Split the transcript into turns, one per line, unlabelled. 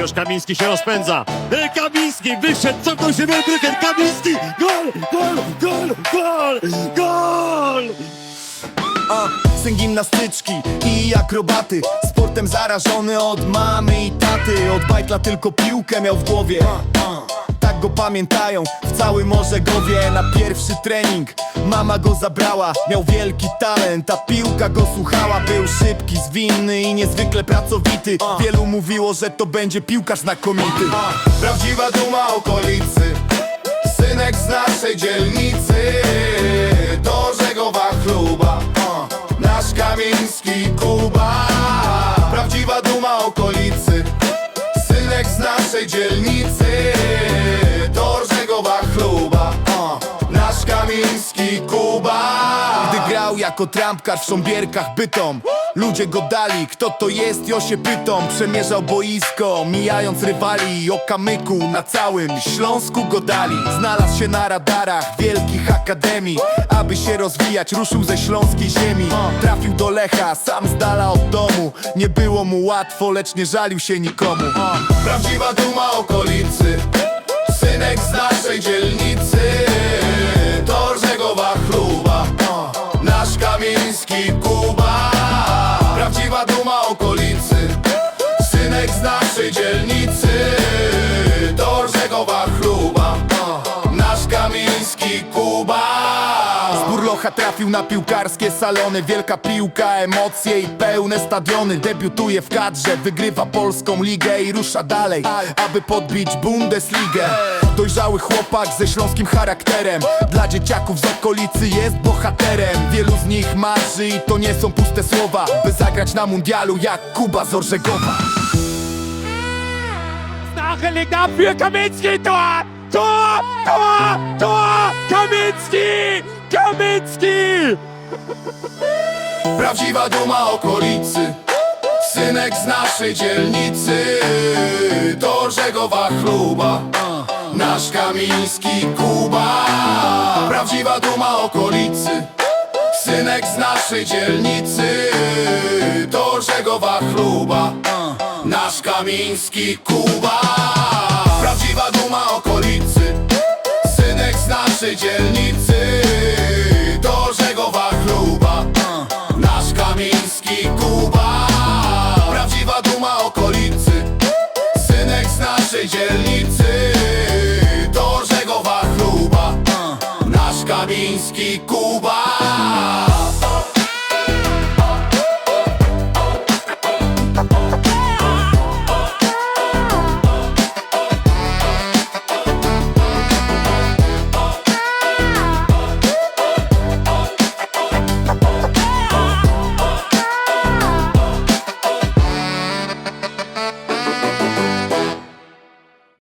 Już Kamiński się rozpędza. E, Kamiński wyszedł, cofnął się Welbryken. Kamiński! Gol! Gol! Gol! Gol! Gol!
A, syn gimnastyczki i akrobaty Sportem zarażony od mamy i taty Od bajtla tylko piłkę miał w głowie Tak go pamiętają. W całym Orzegowie Na pierwszy trening. Mama go zabrała Miał wielki talent, a piłka go słuchała. Był szybki, zwinny i niezwykle pracowity. Wielu mówiło, że to będzie piłkarz znakomity. Prawdziwa duma okolicy. Synek z naszej dzielnicy. To Żegowa chluba Nasz Kamiński Kuba. Prawdziwa duma okolicy. Synek z naszej dzielnicy jako trampkar w Sząbierkach Bytom. Ludzie go dali, kto to jest, jo się pytom. Przemierzał boisko, mijając rywali. O kamyku na całym Śląsku go dali. Znalazł się na radarach wielkich akademii. Aby się rozwijać, ruszył ze śląskiej ziemi. Trafił do Lecha, sam z dala od domu. Nie było mu łatwo, lecz nie żalił się nikomu. Prawdziwa duma okolicy. Synek z naszej dzielnicy Żegowa chluba. Nasz Kamiński Kuba. Z Burlocha trafił na piłkarskie salony. Wielka piłka, emocje i pełne stadiony. Debiutuje w kadrze, wygrywa polską ligę I rusza dalej, aby podbić Bundesligę. Dojrzały chłopak ze śląskim charakterem. Dla dzieciaków z okolicy jest bohaterem. Wielu z nich marzy i to nie są puste słowa By zagrać na mundialu jak Kuba z Orzegowa
Nachgelegt ab für Kaminski. Tor! Tor! Tor! Tor! Kaminski! Kaminski!
Prawdziwa duma okolicy Synek z naszej dzielnicy To Żegowa chluba Nasz Kamiński Kuba Prawdziwa duma okolicy Synek z naszej dzielnicy To Żegowa chluba Nasz Kamiński Kuba. Prawdziwa duma okolicy Synek z naszej dzielnicy. To Żegowa chluba Nasz Kamiński Kuba. Prawdziwa duma okolicy Synek z naszej dzielnicy. To Żegowa chluba Nasz Kamiński Kuba